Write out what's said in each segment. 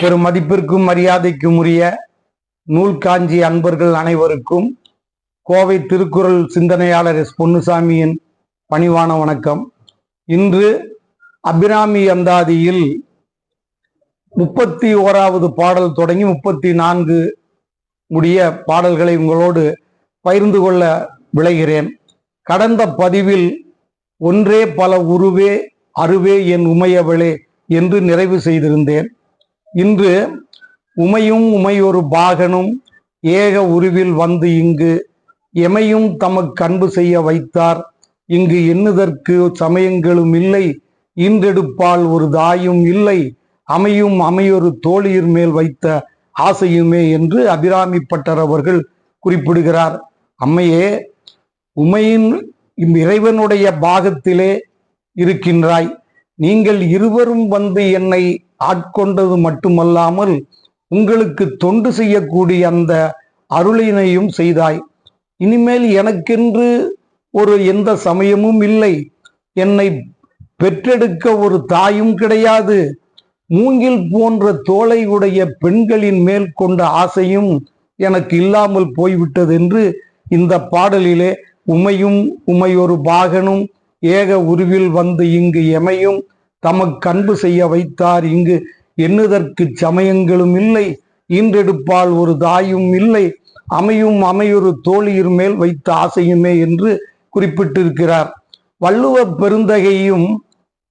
பெரும் மதிப்பிற்கும் மரியாதைக்கும் உரிய நூல்காஞ்சி அன்பர்கள் அனைவருக்கும் கோவை திருக்குறள் சிந்தனையாளர் எஸ் பொன்னுசாமியின் பணிவான வணக்கம். இன்று அபிராமி அந்தாதியில் முப்பத்தி ஓராவது பாடல் தொடங்கி முப்பத்தி நான்கு முடிய பாடல்களை உங்களோடு பகிர்ந்து கொள்ள விளைகிறேன். கடந்த பதிவில் ஒன்றே பல உருவே அருவே என் உமையவளே என்று நிறைவு செய்திருந்தேன். இன்று உமையும் உமையொரு பாகனும் ஏக உருவில் வந்து இங்கு எமையும் தமக்கு அன்பு செய்ய வைத்தார். இங்கு எண்ணுதற்கு சமயங்களும் இல்லை ஈன்றெடுப்பால் ஒரு தாயும் இல்லை அமையும் அமையொரு தோழியர் மேல் வைத்த ஆசையுமே என்று அபிராமி பட்டர் அவர்கள் குறிப்பிடுகிறார். அம்மையே உமையின் இறைவனுடைய பாகத்திலே இருக்கின்றாய். நீங்கள் இருவரும் வந்து என்னை ஆட்கொண்டது மட்டுமல்லாமல் உங்களுக்கு தொண்டு செய்யக்கூடிய அந்த அருளினையும் செய்தாய். இனிமேல் எனக்கென்று ஒரு எந்த சமயமும் இல்லை. என்னை பெற்றெடுக்க ஒரு தாயும் கிடையாது. மூங்கில் போன்ற தோலை உடைய பெண்களின் மேல் கொண்ட ஆசையும் எனக்கு இல்லாமல் போய்விட்டது என்று இந்த பாடலிலே உமையும் உமையொரு பாகனும் ஏக உருவில் வந்து இங்கு எமையும் தமக்கன்பு செய்ய வைத்தார். இங்கு எண்ணுதற்கு சமயங்களும் இல்லை ஈன்றெடுப்பால் ஒரு தாயும் இல்லை. அமையும் அமையொரு தோழியர் மேல் வைத்த ஆசையுமே என்று குறிப்பிட்டிருக்கிறார். வள்ளுவ பெருந்தகையும்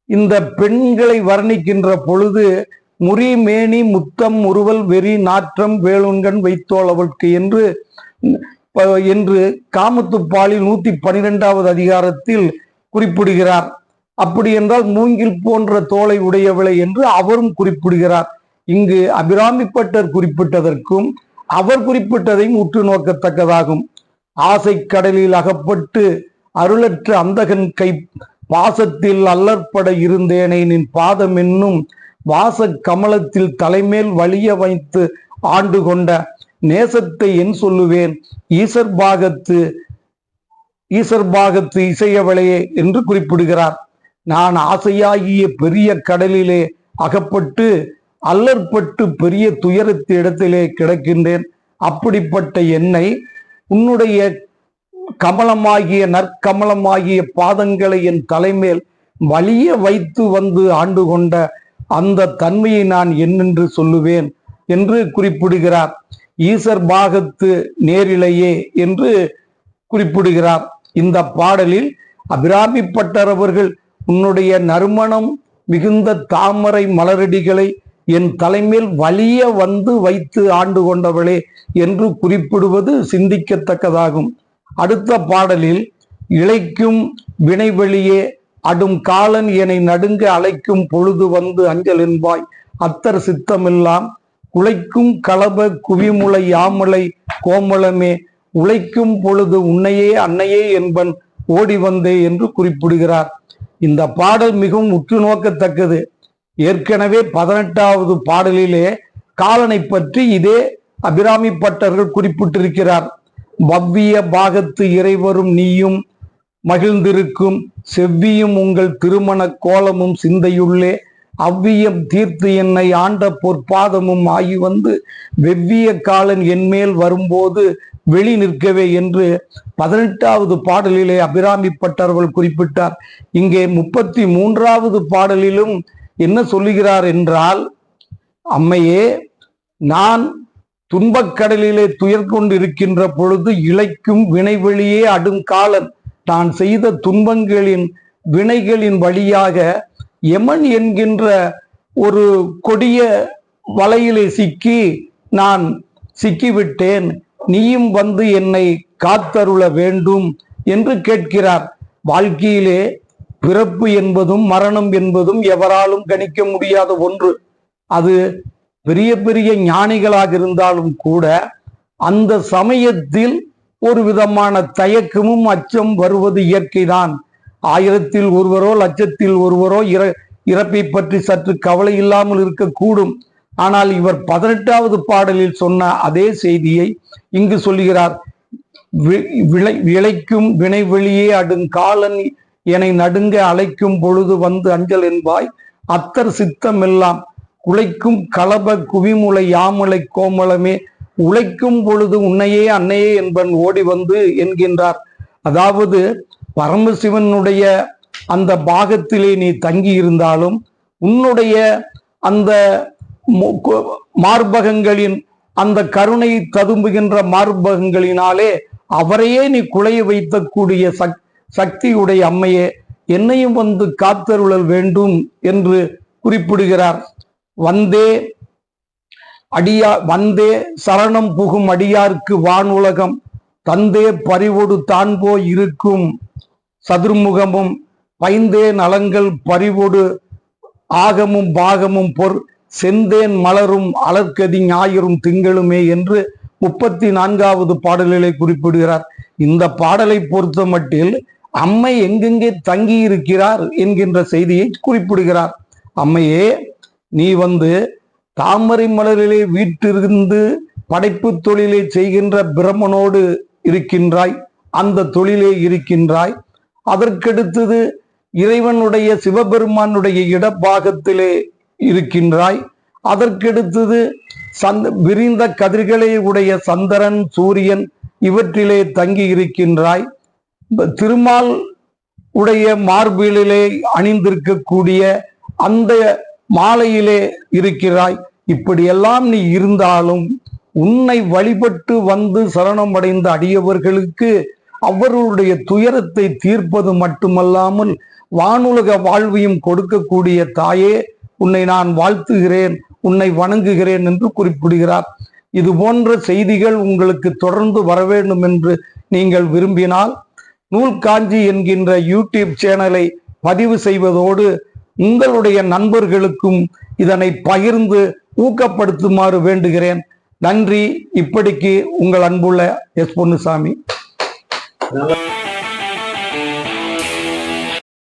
இந்த பெண்களை வர்ணிக்கின்ற பொழுது முறி மேனி முத்தம் உருவல் வெறி நாற்றம் வேலுன்கண் வைத்தோள் அவளுக்கு என்று என்று காமத்துப்பாலில் நூத்தி பனிரெண்டாவது அதிகாரத்தில் குறிப்பிடுகிறார். அப்படி என்றால் மூங்கில் போன்ற தோலை உடையவளை என்று அவரும் குறிப்பிடுகிறார். இங்கு அபிராமிப்பட்டர் குறிப்பிட்டதற்கும் அவர் குறிப்பிட்டதையும் உற்று நோக்கத்தக்கதாகும். ஆசை கடலில் அகப்பட்டு அருளற்ற அந்தகன் கை பாசத்தில் அல்லற்பட இருந்தேனை நின் பாதம் என்னும் வாச கமலத்தில் தலைமேல் வலிய வைத்து ஆண்டு கொண்ட நேசத்தை என் சொல்லுவேன். ஈசர் பாகத்து ஈசர் பாகத்து இசையவளையே என்று குறிப்பிடுகிறார். நான் ஆசையாகிய பெரிய கடலிலே அகப்பட்டு அல்லற்பட்டு பெரிய துயரத்து இடத்திலே கிடக்கின்றேன். அப்படிப்பட்ட என்னை உன்னுடைய கமலமாகிய நற்கமலமாகிய பாதங்களை என் தலைமேல் வலிய வைத்து வந்து ஆண்டு கொண்ட அந்த தன்மையை நான் என்னென்று சொல்லுவேன் என்று குறிப்பிடுகிறார். ஈசர் பாகத்து நேரிலேயே என்று குறிப்பிடுகிறார். இந்த பாடலில் அபிராமிப்பட்டர் அவர்கள் உன்னுடைய நறுமணம் மிகுந்த தாமரை மலரடிகளை என் தலைமேல் வலிய வந்து வைத்து ஆண்டு கொண்டவளே என்று குறிப்பிடுவது சிந்திக்கத்தக்கதாகும். அடுத்த பாடலில் இழைக்கும் வினைவெளியே அடும் காலன் என்னை நடுங்க அழைக்கும் பொழுது வந்து அஞ்சல் என்பாய். அத்தர் சித்தமெல்லாம் குலைக்கும் களப குவிமுளை யாமலை கோமளமே உழைக்கும் பொழுது உன்னையே அன்னையே என்பன் ஓடி வந்தே என்று குறிப்பிடுகிறார். இந்த பாடல் மிகவும் உற்று நோக்கத்தக்கது. ஏற்கனவே பதினெட்டாவது பாடலிலே காலனை பற்றி இதே அபிராமி பட்டர்கள் குறிப்பிட்டிருக்கிறார். வவ்விய பாகத்து இறைவரும் நீயும் மகிழ்ந்திருக்கும். செவ்வியும் உங்கள் திருமண கோலமும் சிந்தையுள்ளே அவ்வியம் தீர்த்து என்னை ஆண்ட பொற்பாதமும் ஆகி வந்து வெவ்விய காலன் என்மேல் வரும்போது வெளி நிற்கவே என்று பதினெட்டாவது பாடலிலே அபிராமிப்பட்டவர்கள் குறிப்பிட்டார். இங்கே முப்பத்தி மூன்றாவது பாடலிலும் என்ன சொல்லுகிறார் என்றால் அம்மையே நான் துன்பக்கடலிலே துயர் கொண்டு இருக்கின்ற பொழுது இழைக்கும் வினைவெளியே அடுங்காலன். நான் செய்த துன்பங்களின் வினைகளின் வழியாக யமன் என்கின்ற ஒரு கொடிய வலையிலே சிக்கி நான் சிக்கிவிட்டேன். நீயும் வந்து என்னை காத்தருள வேண்டும் என்று கேட்கிறார். வாழ்க்கையிலே பிறப்பு என்பதும் மரணம் என்பதும் எவராலும் கணிக்க முடியாத ஒன்று. அது பெரிய பெரிய ஞானிகளாக இருந்தாலும் கூட அந்த சமயத்தில் ஒரு விதமான தயக்கமும் அச்சம் வருவது இயற்கைதான். ஆயிரத்தில் ஒருவரோ லட்சத்தில் ஒருவரோ இற இறப்பை பற்றி சற்று கவலை இல்லாமல் இருக்கக்கூடும். ஆனால் இவர் பதினெட்டாவது பாடலில் சொன்ன அதே செய்தியை இங்கு சொல்லுகிறார். விளை விளைக்கும் வினைவெளியே அடுங்காலன் என்னை நடுங்க அழைக்கும் பொழுது வந்து அஞ்சல் என்பாய் அத்தர் சித்தம் எல்லாம் உழைக்கும் கலப குவிமுலை யாமலை கோமளமே உழைக்கும் பொழுது உன்னையே அன்னையே என்பன் ஓடி வந்து என்கின்றார். அதாவது பரமசிவனுடைய அந்த பாகத்திலே நீ தங்கி இருந்தாலும் உன்னுடைய அந்த மார்பகங்களின் அந்த கருணை ததும்புகின்ற மார்பகங்களினாலே அவரையே நீ குலைய வைத்தக்கூடிய சக் சக்தியுடைய அம்மையே என்னையும் வந்து காத்தருளல் வேண்டும் என்று குறிப்பிடுகிறார். வந்தே அடியா வந்தே சரணம் புகும் அடியார்க்கு வானுலகம் தந்தே பறிவொடு தான் போய் இருக்கும் சதுர்முகமும் பைந்தே நலங்கள் பறிவொடு ஆகமும் பாகமும் பொற் செந்தேன் மலரும் அலர்கதி ஞாயிறும் திங்களுமே என்று முப்பத்தி நான்காவது பாடலிலே குறிப்பிடுகிறார். இந்த பாடலை பொறுத்த மட்டில் அம்மை எங்கெங்கே தங்கி இருக்கிறார் என்கின்ற செய்தியை குறிப்பிடுகிறார். அம்மையே நீ வந்து தாமரை மலரிலே வீட்டிருந்து படைப்பு தொழிலை செய்கின்ற பிரம்மனோடு இருக்கின்றாய். அந்த தொழிலே இருக்கின்றாய். அதற்கடுத்தது இறைவனுடைய சிவபெருமானுடைய இடப்பாகத்திலே இருக்கின்றாய். அதற்கடுத்தது சந்த விரிந்த கதிர்களை உடைய சந்திரன் சூரியன் இவற்றிலே தங்கி இருக்கின்றாய். திருமால் உடைய மார்பிலே அணிந்திருக்கக்கூடிய அந்த மாலையிலே இருக்கிறாய். இப்படியெல்லாம் நீ இருந்தாலும் உன்னை வழிபட்டு வந்து சரணம் அடைந்த அடியவர்களுக்கு அவர்களுடைய துயரத்தை தீர்ப்பது மட்டுமல்லாமல் வானுலக வாழ்வையும் கொடுக்கக்கூடிய தாயே உன்னை நான் வாழ்த்துகிறேன் உன்னை வணங்குகிறேன் என்று குறிப்பிடுகிறார். இது போன்ற செய்திகள் உங்களுக்கு தொடர்ந்து வர வேண்டும் என்று நீங்கள் விரும்பினால் நூல் காஞ்சி என்கின்ற யூடியூப் சேனலை பதிவு செய்வதோடு உங்களுடைய நண்பர்களுக்கும் இதனை பகிர்ந்து ஊக்கப்படுத்துமாறு வேண்டுகிறேன். நன்றி. இப்படிக்கு உங்கள் அன்புள்ள எஸ் பொன்னுசாமி. Bye.